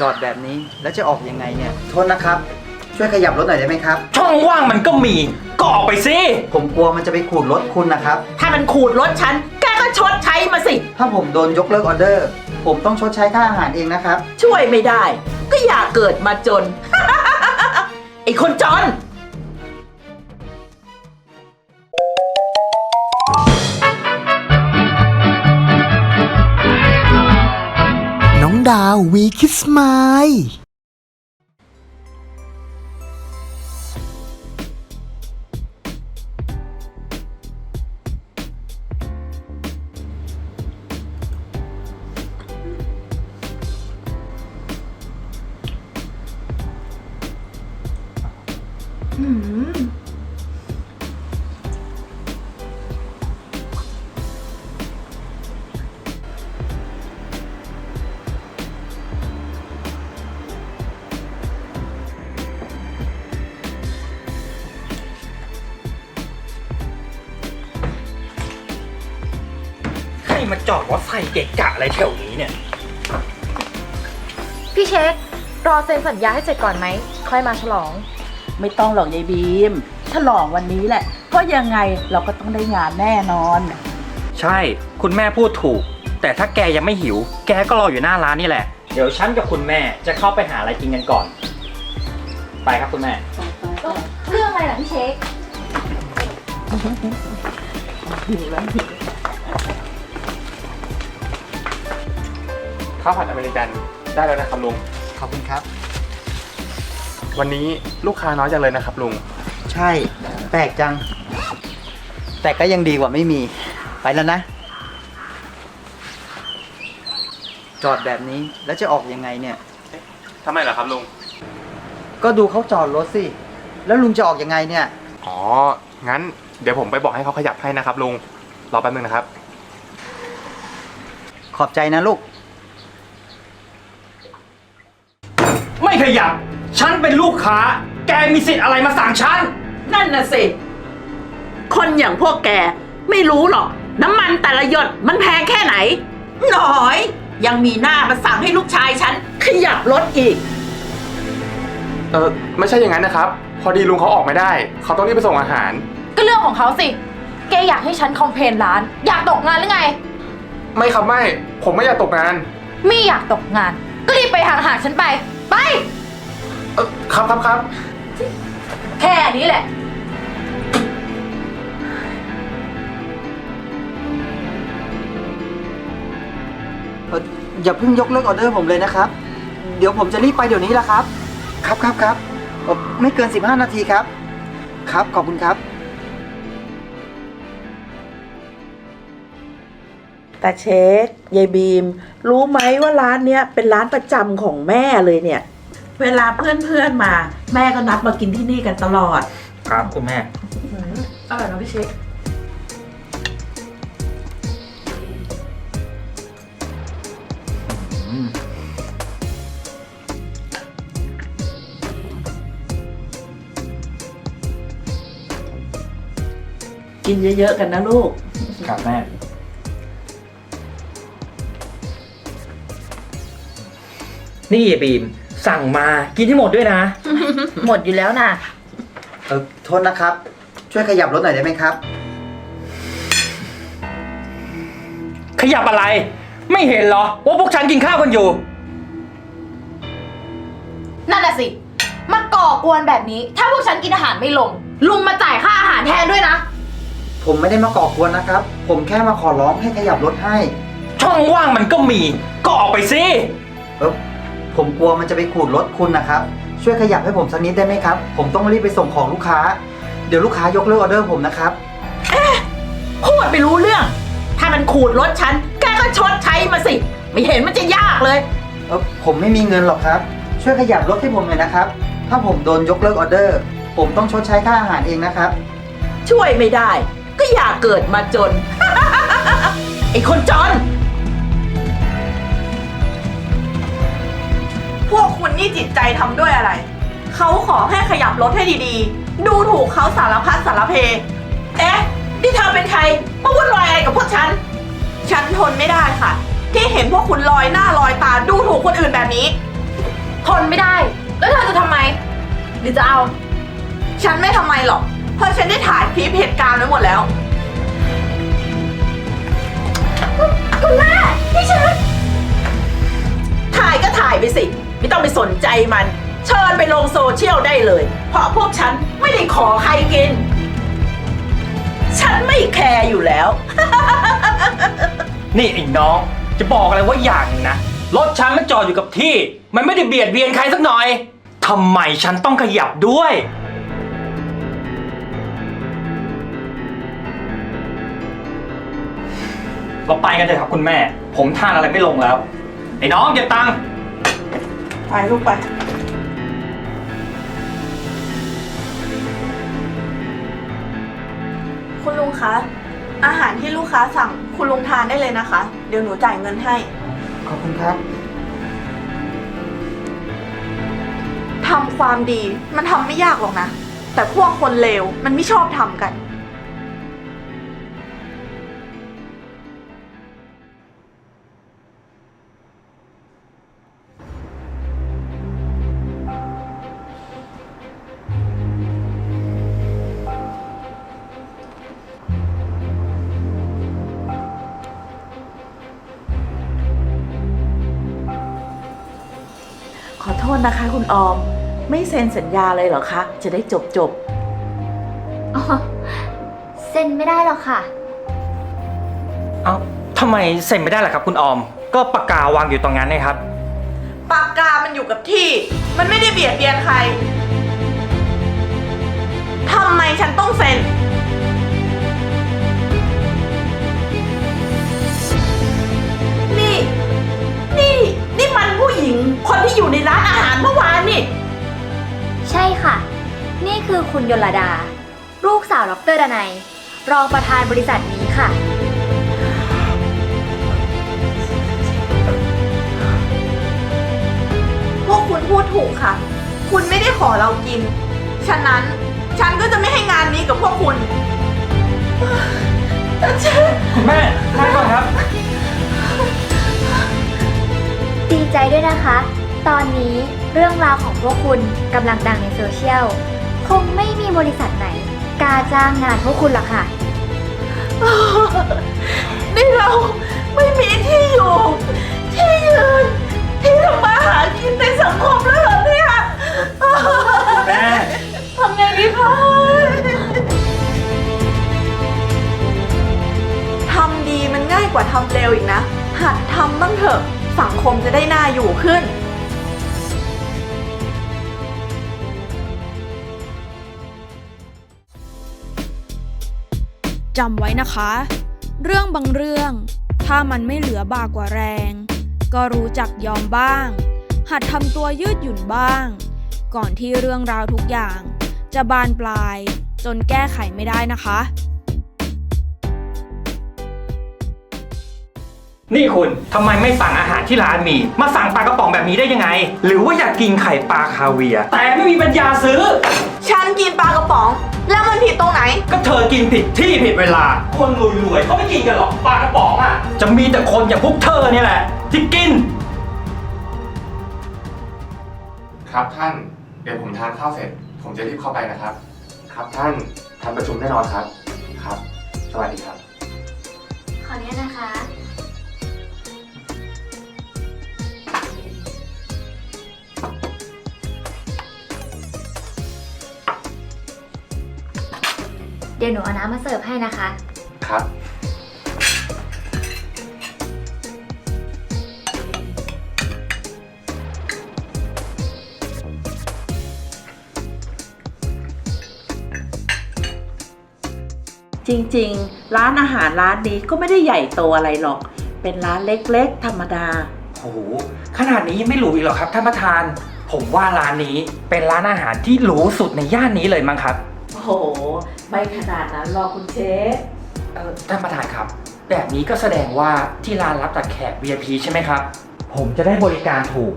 จอดแบบนี้แล้วจะออกยังไงเนี่ย โทษนะครับ ช่วยขยับรถหน่อยได้ไหมครับ ช่องว่างมันก็มี ก็ออกไปสิผมกลัวมันจะไปขูดรถคุณนะครับ ถ้ามันขูดรถฉัน แกก็ชดใช้มาสิ ถ้าผมโดนยกเลิกออเดอร์ ผมต้องชดใช้ค่าอาหารเองนะครับ ช่วยไม่ได้ ก็อยากเกิดมาจน ไอ้คนจนน้ ววีคิสไมล์ มาจอดรถใส่เกะกะอะไรแถวนี้เนี่ย พี่เช็ครอเซ็นสัญญาให้เสร็จก่อนไหม ค่อยมาฉลอง ไม่ต้องหรอกยายบีมฉลองวันนี้แหละ เพราะยังไงเราก็ต้องได้งานแน่นอน ใช่ คุณแม่พูดถูก แต่ถ้าแกยังไม่หิว แกก็รออยู่หน้าร้านนี่แหละ เดี๋ยวฉันกับคุณแม่จะเข้าไปหาอะไรกินกันก่อน ไปครับคุณแม่ เรื่องอะไรล่ะพี่เช็คข้าวผัดอเมริกันได้แล้วนะครับลุง ขอบคุณครับ วันนี้ลูกค้าน้อยจังเลยนะครับลุง ใช่แปลกจัง แต่ก็ยังดีกว่าไม่มี ไปแล้วนะ จอดแบบนี้แล้วจะออกยังไงเนี่ย ทำไมล่ะครับลุง ก็ดูเขาจอดรถสิ แล้วลุงจะออกยังไงเนี่ย อ๋อ งั้นเดี๋ยวผมไปบอกให้เขาขยับให้นะครับลุง รอแป๊บนึงนะครับ ขอบใจนะลูก ไม่ ขยับ ฉันเป็นลูกค้า แกมีสิทธิ์อะไรมาสั่งฉัน นั่นน่ะสิ คนอย่างพวกแกไม่รู้หรอก น้ำมันแต่ละหยดมันแพงแค่ไหน หน่อย ยังมีหน้ามาสั่งให้ลูกชายฉัน ขยับรถอีก เออไม่ใช่อย่างนั้นนะครับ พอดีลุงเขาออกไม่ได้ เขาต้องรีบไปส่งอาหาร ก็เรื่องของเขาสิ แกอยากให้ฉันคอมเพลนร้าน อยากตกงานหรือไง ไม่ครับไม่ ผมไม่อยากตกงาน ไม่อยากตกงาน ก็รีบไปหาอาหารฉันไป ไป เออครับครับครับ แค่นี้แหละ เอ่ออย่าเพิ่งยกเลิกออเดอร์ผมเลยนะครับ เดี๋ยวผมจะรีบไปเดี๋ยวนี้แหละครับ ครับครับครับเอ่อไม่เกิน 15 นาทีครับ ครับ ขอบคุณครับ แต่เช็คยายบีม รู้ไหมว่าร้านเนี้ยเป็นร้านประจำของแม่เลยเนี่ย เวลาเพื่อนๆมา แม่ก็นัดมากินที่นี่กันตลอด ครับคุณแม่ อร่อยนะพี่เช็คกินเยอะๆกันนะลูก ครับแม่ นี่บีมสั่งมากินให้หมดด้วยนะ หมดอยู่แล้วนะเออโทษนะครับ ช่วยขยับรถหน่อยได้ไหมครับ ขยับอะไร ไม่เห็นเหรอ ว่าพวกฉันกินข้าวกันอยู่ นั่นน่ะสิ มาก่อกวนแบบนี้ ถ้าพวกฉันกินอาหารไม่ลง ลุงมาจ่ายค่าอาหารแทนด้วยนะ ผมไม่ได้มาก่อกวนนะครับ ผมแค่มาขอร้องให้ขยับรถให้ ช่องว่างมันก็มี ก็ออกไปสิ เออ ผมกลัวมันจะไปขูดรถคุณนะครับ ช่วยขยับให้ผมสักนิดได้ไหมครับ ผมต้องรีบไปส่งของลูกค้า เดี๋ยวลูกค้ายกเลิกออเดอร์ผมนะครับ พูดไปรู้เรื่อง ถ้ามันขูดรถฉัน แกก็ชดใช้มาสิ ไม่เห็นมันจะยากเลย เออผมไม่มีเงินหรอกครับ ช่วยขยับรถให้ผมหน่อยนะครับ ถ้าผมโดนยกเลิกออเดอร์ ผมต้องชดใช้ค่าอาหารเองนะครับ ช่วยไม่ได้ ก็อยากเกิดมาจน ไอ้คนจน พวกคุณนี่จิตใจทำด้วยอะไร เขาขอให้ขยับรถให้ดีๆ ดูถูกเขาสารพัดสารเพ เอ๊ะนี่เธอเป็นใครมาวุ่นวายอะไรกับพวกฉัน ฉันทนไม่ได้ค่ะ ที่เห็นพวกคุณลอยหน้าลอยตาดูถูกคนอื่นแบบนี้ ทนไม่ได้ แล้วเธอจะทำไม หรือจะเอา ฉันไม่ทำไมหรอก เพราะฉันได้ถ่ายคลิปเหตุการณ์ไว้หมดแล้ว คุณแม่นี่ฉันถ่ายก็ถ่ายไปสิ ไม่ต้องไปสนใจมัน เชิญไปลงโซเชียลได้เลย เพราะพวกฉันไม่ได้ขอใครกิน ฉันไม่แคร์อยู่แล้ว นี่ไอ้น้อง จะบอกอะไรว่าอย่างหนึงนะ รถฉันมันจอดอยู่กับที่ มันไม่ได้เบียดเบียนใครสักหน่อยทำไมฉันต้องขยับด้วย เราไปกันเถอะครับคุณแม่ ผมทานอะไรไม่ลงแล้ว ไอ้น้องเก็บตังค์ ไปลูกไปคุณลุงคะ อาหารที่ลูกค้าสั่งคุณลุงทานได้เลยนะคะ เดี๋ยวหนูจ่ายเงินให้ ขอบคุณครับ ทำความดีมันทำไม่ยากหรอกนะ แต่พวกคนเลวมันไม่ชอบทำกัน ษนะคะคุณออม ไม่เซ็นสัญญาเลยเหรอคะ จะได้จบจบอ๋อเซ็นไม่ได้หรอกค่ะ เอ้าทำไมเซ็นไม่ได้ล่ะครับ คุณออม ก็ปากกาวางอยู่ตรงนั้นนะครับ ปากกามันอยู่กับที่ มันไม่ได้เบียดเบียนใครทำไมฉันต้องเซ็น ค่ะ นี่คือคุณยลดา ลูกสาวดรดนัย รองประธานบริษัทนี้ค่ะ พวกคุณพูดถูกค่ะ คุณไม่ได้ขอเรากิน ฉะนั้นฉันก็จะไม่ให้งานนี้กับพวกคุณคุณแม่นั่งก่อนครับ ดีใจด้วยนะคะ ตอนนี้เรื่องราวของพวกคุณกำลังดังในโซเชียล คงไม่มีบริษัทไหนกล้าจ้างงานพวกคุณหรอกค่ะ นี่เราไม่มีที่อยู่ ที่ยืน ที่ทำมาหากินในสังคมแล้วเหรอเนี่ยแม่ทำไงดีคะทำดีมันง่ายกว่าทำเร็วอีกนะ หัดทำบ้างเถอะ สังคมจะได้น่าอยู่ขึ้น จำไว้นะคะ เรื่องบางเรื่อง ถ้ามันไม่เหลือบากกว่าแรง ก็รู้จักยอมบ้าง หัดทำตัวยืดหยุ่นบ้าง ก่อนที่เรื่องราวทุกอย่าง จะบานปลายจนแก้ไขไม่ได้นะคะ นี่คุณทำไมไม่สั่งอาหารที่ร้านมี มาสั่งปลากระป๋องแบบนี้ได้ยังไง หรือว่าอยากกินไข่ปลาคาเวียร์แต่ไม่มีปัญญาซื้อ ฉันกินปลากระป๋อง แล้วมันผิดตรงไหน ก็เธอกินผิดที่ผิดเวลา คนรวยๆเขาไม่กินกันหรอกปลากระป๋องอะ จะมีแต่คนอย่างพวกเธอเนี่ยแหละ ที่กิน ครับท่าน เดี๋ยวผมทานข้าวเสร็จ ผมจะรีบเข้าไปนะครับ ครับท่านทานประชุมแน่นอนครับ ครับ สวัสดีครับ ขออนุญาตนะคะ เดี๋ยวหนูเอาน้ำมาเสิร์ฟให้นะคะ ครับ จริงๆ ร้านอาหารร้านนี้ก็ไม่ได้ใหญ่โตอะไรหรอก เป็นร้านเล็กๆ ธรรมดา โอ้โห ขนาดนี้ยังไม่หรูอีกเหรอครับท่านประธาน ผมว่าร้านนี้เป็นร้านอาหารที่หรูสุดในย่านนี้เลยมั้งครับโอ้โห ไม่ขนาดนั้นหรอกคุณเชฟเอ่อท่านประธานครับ แบบนี้ก็แสดงว่าที่ร้านรับแต่แขก VIP ใช่ไหมครับ ผมจะได้บริการถูก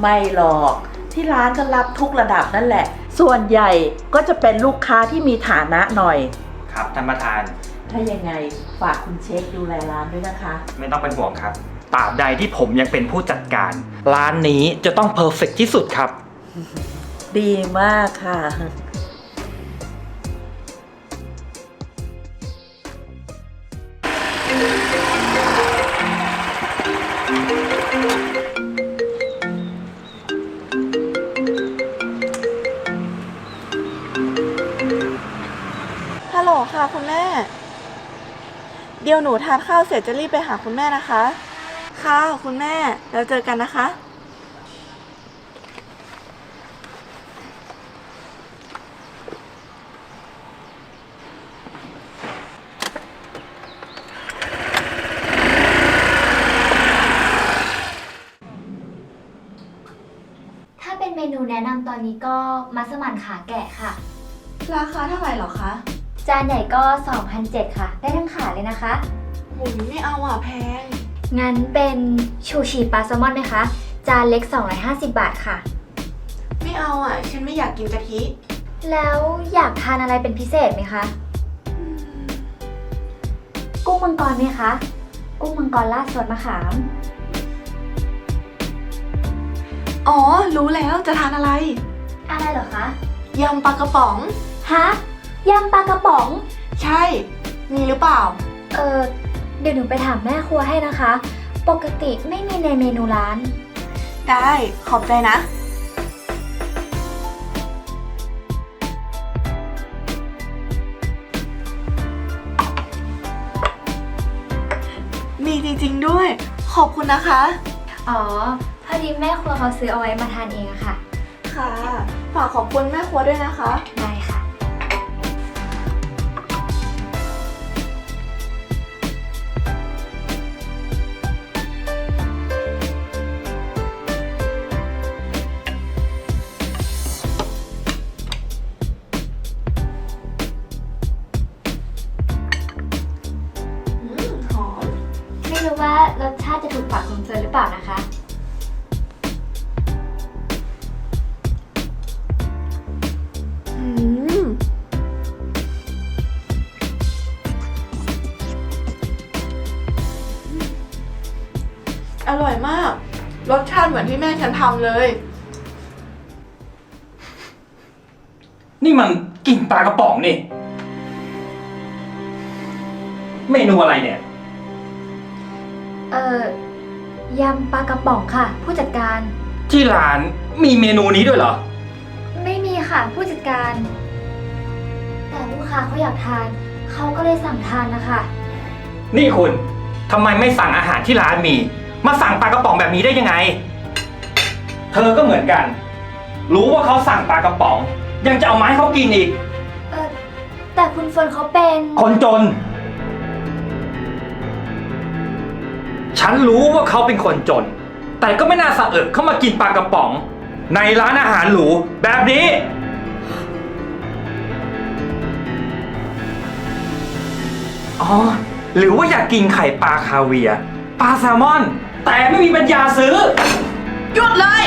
ไม่หรอกที่ร้านก็รับทุกระดับนั่นแหละ ส่วนใหญ่ก็จะเป็นลูกค้าที่มีฐานะหน่อย ครับท่านประธานถ้ายังไงฝากคุณเชฟดูแลร้านด้วยนะคะ ไม่ต้องเป็นห่วงครับตราบใดที่ผมยังเป็นผู้จัดการ ร้านนี้จะต้องเพอร์เฟกที่สุดครับ ดีมากค่ะ ฮัลโหลค่ะคุณแม่ เดี๋ยวหนูทานข้าวเสร็จจะรีบไปหาคุณแม่นะคะ ค่ะคุณแม่ แล้วเจอกันนะคะ ถ้าเป็นเมนู แนะนำตอนนี้ก็มัสมั่นขาแกะค่ะ ราคาเท่าไหร่เหรอคะ จานใหญ่ก็2,007ค่ะ ได้ทั้งขาเลยนะคะหมูไม่เอาอะแพง งั้นเป็นชูชีปลาแซลมอนไหมคะ จานเล็ก 250 บาทค่ะ ไม่เอาอะ ฉันไม่อยากกินกะทิแล้วอยากทานอะไรเป็นพิเศษไหมคะกุ้งมังกรไหมคะ กุ้งมังกรราดซอสมะขาม อ๋อ รู้แล้วจะทานอะไร อะไรเหรอคะ ยำปลากระป๋อง ฮะ ยำปลากระป๋อง ใช่ มีหรือเปล่า เออเดี๋ยวหนูไปถามแม่ครัวให้นะคะ ปกติไม่มีในเมนูร้าน ได้ขอบใจนะ มีจริงๆด้วย ขอบคุณนะคะ อ๋อ พอดีแม่ครัวเขาซื้อเอาไว้มาทานเองอะค่ะ ค่ะ ฝากขอบคุณแม่ครัวด้วยนะคะ ได้ค่ะ อร่อยมาก รสชาติเหมือนที่แม่ฉันทำเลย นี่มันกลิ่นปลากระป๋องนี่ เมนูอะไรเนี่ย เอ่อยำปลากระป๋องค่ะ ผู้จัดการ ที่ร้านมีเมนูนี้ด้วยเหรอ ไม่มีค่ะผู้จัดการ แต่ลูกค้าเขาอยากทาน เขาก็เลยสั่งทานนะคะ นี่คุณทำไมไม่สั่งอาหารที่ร้านมี มาสั่งปลากระป๋องแบบนี้ได้ยังไง เธอก็เหมือนกัน รู้ว่าเขาสั่งปลากระป๋อง ยังจะเอาไมาให้เขากินอีก เออแต่คุณเฟิร์นเขาเป็นคนจน ฉันรู้ว่าเขาเป็นคนจน แต่ก็ไม่น่าสะเอิดเข้ามากินปลากระป๋อง ในร้านอาหารหรูแบบนี้ อ๋อ หรือว่าอยากกินไข่ปลาคาเวียร์ปลาแซลมอน แต่ไม่มีปัญญาซื้อ หยุดเลย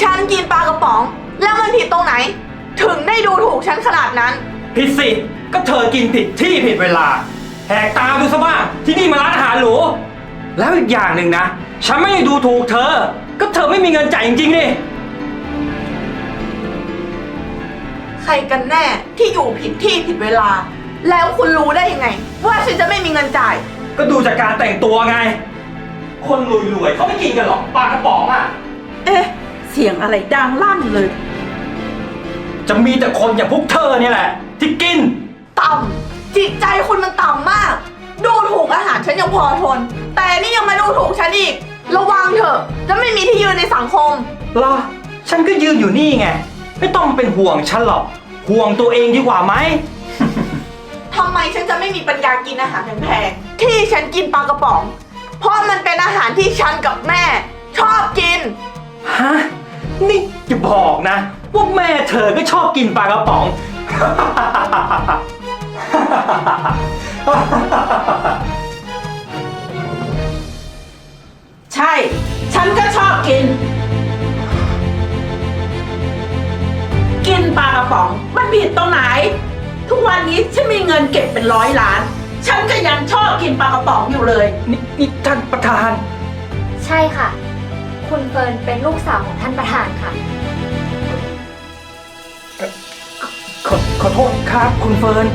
ฉันกินปลากระป๋อง แล้วมันผิดตรงไหน ถึงได้ดูถูกฉันขนาดนั้น ผิดสิ ก็เธอกินผิดที่ผิดเวลา แหกตาดูซะบ้างที่นี่มาร้านอาหารหรู แล้วอีกอย่างหนึ่งนะ ฉันไม่ได้ดูถูกเธอ ก็เธอไม่มีเงินจ่ายจริงๆนี่ ใครกันแน่ที่อยู่ผิดที่ผิดเวลา แล้วคุณรู้ได้ยังไง ว่าฉันจะไม่มีเงินจ่าย ก็ดูจากการแต่งตัวไง คนรวยๆเขาไม่กินกันหรอกปลากระป๋องอะ เอ๊ะ เสียงอะไรดังลั่นเลย จะมีแต่คนอย่างพวกเธอเนี่ยแหละ ที่กิน ต่ำจิตใจคุณมันต่ำมาก ดูถูกอาหารฉันยังพอทน แต่นี่ยังมาดูถูกฉันอีก ระวังเถอะ จะไม่มีที่ยืนในสังคม เหรอ ฉันก็ยืนอยู่นี่ไง ไม่ต้องเป็นห่วงฉันหรอก ห่วงตัวเองดีกว่าไหม ทำไมฉันจะไม่มีปัญญากินอาหารแพงๆที่ฉันกินปลากระป๋อง เพราะมันเป็นอาหารที่ฉันกับแม่ ชอบกิน ฮะ นี่จะบอกนะ ว่าแม่เธอก็ชอบกินปลากระป๋อง ใช่ ฉันก็ชอบกิน กินปลากระป๋อง มันผิดตรงไหน ทุกวันนี้ฉันมีเงินเก็บเป็นร้อยล้าน ฉันก็ยังชอบกินปลากระป๋องอยู่เลย นี่นี่ท่านประธาน ใช่ค่ะ คุณเฟิร์นเป็นลูกสาวของท่านประธานค่ะ ขอขอโทษครับคุณเฟิร์น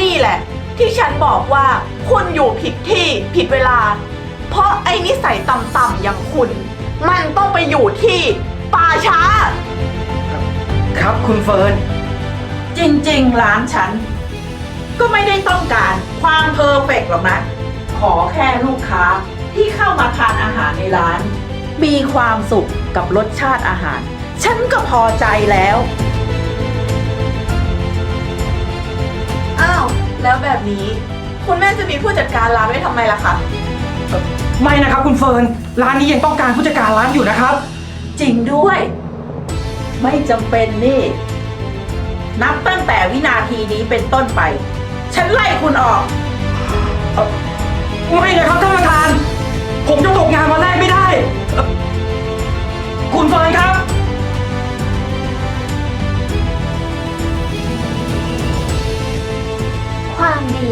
นี่แหละ ที่ฉันบอกว่าคุณอยู่ผิดที่ผิดเวลา เพราะไอ้นิสัยต่ำๆอย่างคุณ มันต้องไปอยู่ที่ป่าช้า ครับคุณเฟิร์น จริงๆร้านฉัน ก็ไม่ได้ต้องการความเพอร์เฟกต์หรอกนะ ขอแค่ลูกค้าที่เข้ามาทานอาหารในร้าน มีความสุขกับรสชาติอาหาร ฉันก็พอใจแล้ว อ้าว แล้วแบบนี้ คุณแม่จะมีผู้จัดการร้านไว้ทำไมล่ะคะ ไม่นะครับคุณเฟิร์น ร้านนี้ยังต้องการผู้จัดการร้านอยู่นะครับ จริงด้วย ไม่จำเป็นนี่ นับตั้งแต่วินาทีนี้เป็นต้นไป ฉันไล่คุณออกไม่นะครับท่านประธาน ผมจะตกงานวันแรกไม่ได้เอ่อคุณเฟิร์นครับ ความดี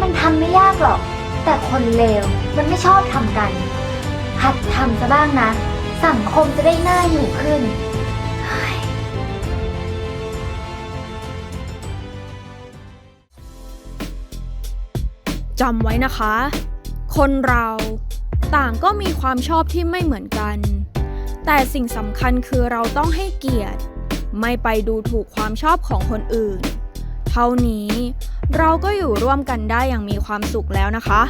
มันทำไม่ยากหรอก แต่คนเลวมันไม่ชอบทำกัน หัดทำซะบ้างนะ สังคมจะได้น่าอยู่ขึ้น จำไว้นะคะ คนเราต่างก็มีความชอบที่ไม่เหมือนกัน แต่สิ่งสำคัญคือเราต้องให้เกียรติ ไม่ไปดูถูกความชอบของคนอื่น เท่านี้เราก็อยู่ร่วมกันได้อย่างมีความสุขแล้วนะคะ